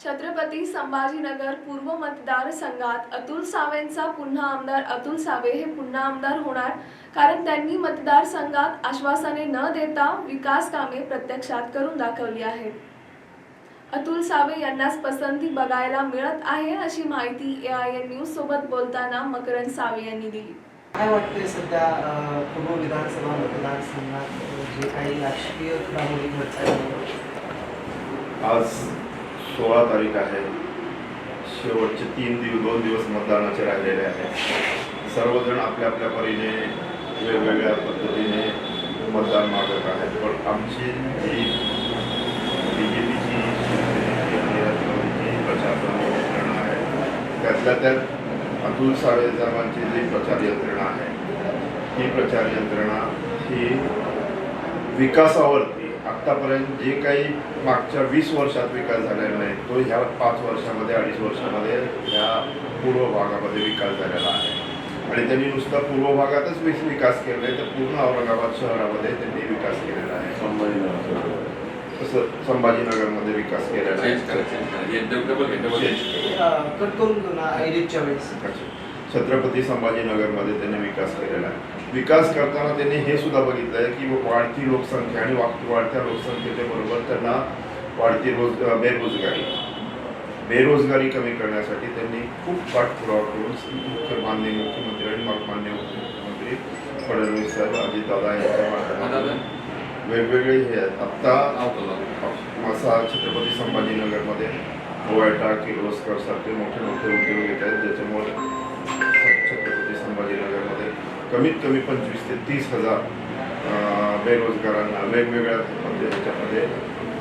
छत्रपती संभाजीनगर पूर्व मतदारसंघात अतुल सावेंचा पुन्हा आमदार अतुल सावे हे पुन्हा आमदार होणार. कारण त्यांनी मतदारसंघात आश्वासने न देता विकास कामे प्रत्यक्षात करून दाखवली आहेत. अतुल सावे यांनाच पसंती बघायला मिळत आहे अशी माहिती ए आय एन न्यूज सोबत बोलताना मकरंद सावे यांनी दिली. काय वाटतंय सध्या पूर्व विधानसभा मतदारसंघात जे काही राजकीय घडामोडी घडत आहेत आज सोळा तारीख आहे. शेवटचे तीन दिवस दोन दिवस मतदानाचे राहिलेले आहेत सर्वजण आपल्या आपल्या परीने वेगवेगळ्या पद्धतीने मतदान मागत आहेत. पण आमची जी बी जे पीची प्रचार यंत्रणा आहे त्यातल्या त्यात अतुल साळे साहेबांची जी प्रचार यंत्रणा आहे ही प्रचार यंत्रणा ही विकासावरती आत्तापर्यंत जे काही मागच्या वीस वर्षात विकास झालेला नाही तो ह्या पाच वर्षामध्ये अडीच वर्षामध्ये ह्या पूर्व भागामध्ये विकास झालेला आहे. आणि त्यांनी नुसता पूर्व भागातच विस- विकास केला आहे तर पूर्ण औरंगाबाद शहरामध्ये त्यांनी विकास केलेला आहे. संभाजीनगर तसं संभाजीनगरमध्ये विकास केलेला आहे. छत्रपती संभाजीनगरमध्ये त्यांनी विकास केलेला आहे. विकास करताना त्यांनी हे सुद्धा बघितलं आहे की वाढती लोकसंख्या आणि वाक वाढत्या लोकसंख्येच्या बरोबर त्यांना वाढती रोज बेरोजगारी. बेरोजगारी कमी करण्यासाठी त्यांनी खूप पाठपुरावा करून मुख्य माननीय मुख्यमंत्री आणि मा- माननीय मुख्यमंत्री फडणवीस साहेब अजितदादा यांच्या माध्यमातून वेगवेगळे हे आहेत. आत्ता असा छत्रपती संभाजीनगरमध्ये गोवाटा किर्लोस्कर सारखे मोठे मोठे उद्योग येत आहेत. कमीत कमी पंचवीस ते तीस हजार बेरोजगारांना वेगवेगळ्या म्हणजे ह्याच्यामध्ये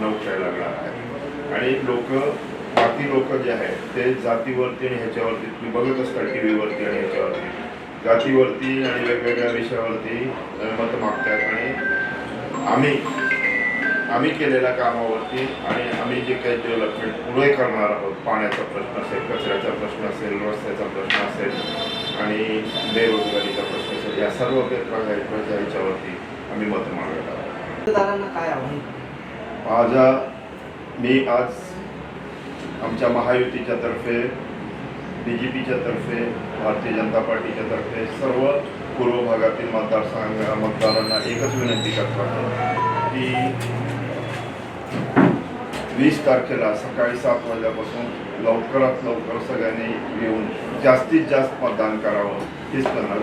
नोकऱ्या लागणार आहे आणि लोक बाकी लोक जे आहेत ते जातीवरती आणि ह्याच्यावरती तुम्ही बघत असता टी व्हीवरती आणि ह्याच्यावरती जातीवरती आणि वेगवेगळ्या विषयावरती मत मागतात आणि आम्ही आम्ही केलेल्या कामावरती आणि आम्ही जे काही डेव्हलपमेंट पुढे करणार आहोत पाण्याचा प्रश्न असेल कचऱ्याचा प्रश्न असेल रस्त्याचा प्रश्न असेल आणि बेरोजगारीचा प्रश्न या सर्व प्रकारच्या ह्याच्यावरती आम्ही मतं मागत आहोत मतदारांना काय आव्हान? आज मी आज आमच्या महायुतीच्या तर्फे बी जे पीच्या तर्फे भारतीय जनता पार्टीच्या तर्फे सर्व पूर्व भागातील मतदारसंघ मतदारांना एकच विनंती करतो की वीस तारखेला सकाळी सात वाजल्यापासून लवकरात लवकर सगळ्यांनी येऊन जास्तीत जास्त मतदान करावं हीच करणार